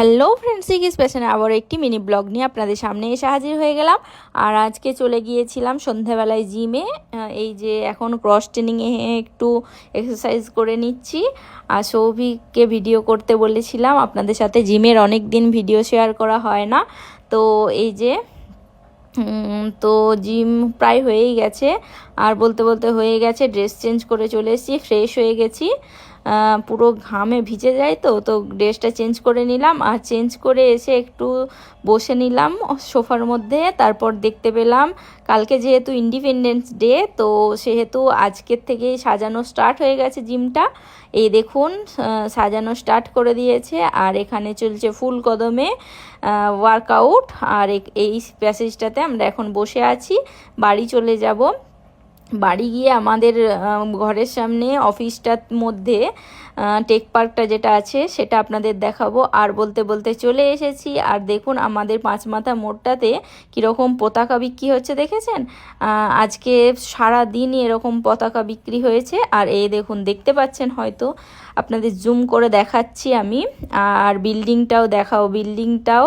Hello friends সিকিস পেছনে আবার একটি মিনি ব্লগ নিয়ে আপনাদের সামনে এসে হাজির হয়ে গেলাম। আর আজকে চলে গিয়েছিলাম সন্ধ্যাবেলায় জিমে এই যে এখন ক্রস ট্রেনিংয়ে একটু এক্সারসাইজ করে নিচ্ছি। আর সৌভিককে ভিডিও করতে বলেছিলাম, আপনাদের সাথে জিমের অনেক দিন ভিডিও শেয়ার করা হয় না। তো এই যে তো জিম প্রায় হয়েই গেছে। আর বলতে বলতে হয়ে গেছে ড্রেস চেঞ্জ করে চলে এসেছি ফ্রেশ হয়ে গেছি। পুরো ঘামে ভিজে যায় তো তো ড্রেসটা চেঞ্জ করে নিলাম। আর চেঞ্জ করে এসে একটু বসে নিলাম সোফার মধ্যে। তারপর দেখতে পেলাম কালকে যেহেতু ইন্ডিপেন্ডেন্স ডে তো সেহেতু আজকের থেকেই সাজানো স্টার্ট হয়ে গেছে জিমটা। এই দেখুন সাজানো স্টার্ট করে দিয়েছে। আর এখানে চলছে ফুল কদমে ওয়ার্কআউট আর এই প্যাসেজটাতে আমরা এখন বসে আছি, বাড়ি চলে যাব। বাড়ি গিয়ে আমাদের ঘরের সামনে অফিসটার মধ্যে টেক পার্কটা যেটা আছে সেটা আপনাদের দেখাবো। আর বলতে বলতে চলে এসেছি। আর দেখুন আমাদের পাঁচ মাথা মোড়টাতে কীরকম পতাকা বিক্রি হচ্ছে, দেখেছেন? আজকে সারা দিনই এরকম পতাকা বিক্রি হয়েছে। আর এই দেখুন, দেখতে পাচ্ছেন হয়তো আপনাদের জুম করে দেখাচ্ছি আমি। আর বিল্ডিংটাও দেখাও বিল্ডিংটাও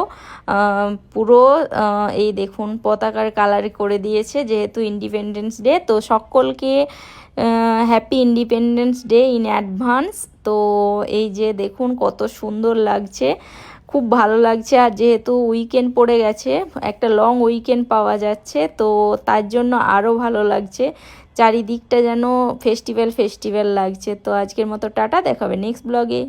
পুরো এই দেখুন, পতাকার কালার করে দিয়েছে যেহেতু ইন্ডিপেন্ডেন্স ডে তো সকলকে happy independence day in advance তো এই যে দেখুন কত সুন্দর লাগছে। খুব ভালো লাগছে। আর যেহেতু উইকেন্ড পড়ে গেছে, একটা লং উইকেন্ড পাওয়া যাচ্ছে, তো তার জন্য আরও ভালো লাগছে। চারিদিকটা যেন ফেস্টিভ্যাল ফেস্টিভ্যাল লাগছে। তো আজকের মতো টাটা, দেখাবে নেক্সট ব্লগে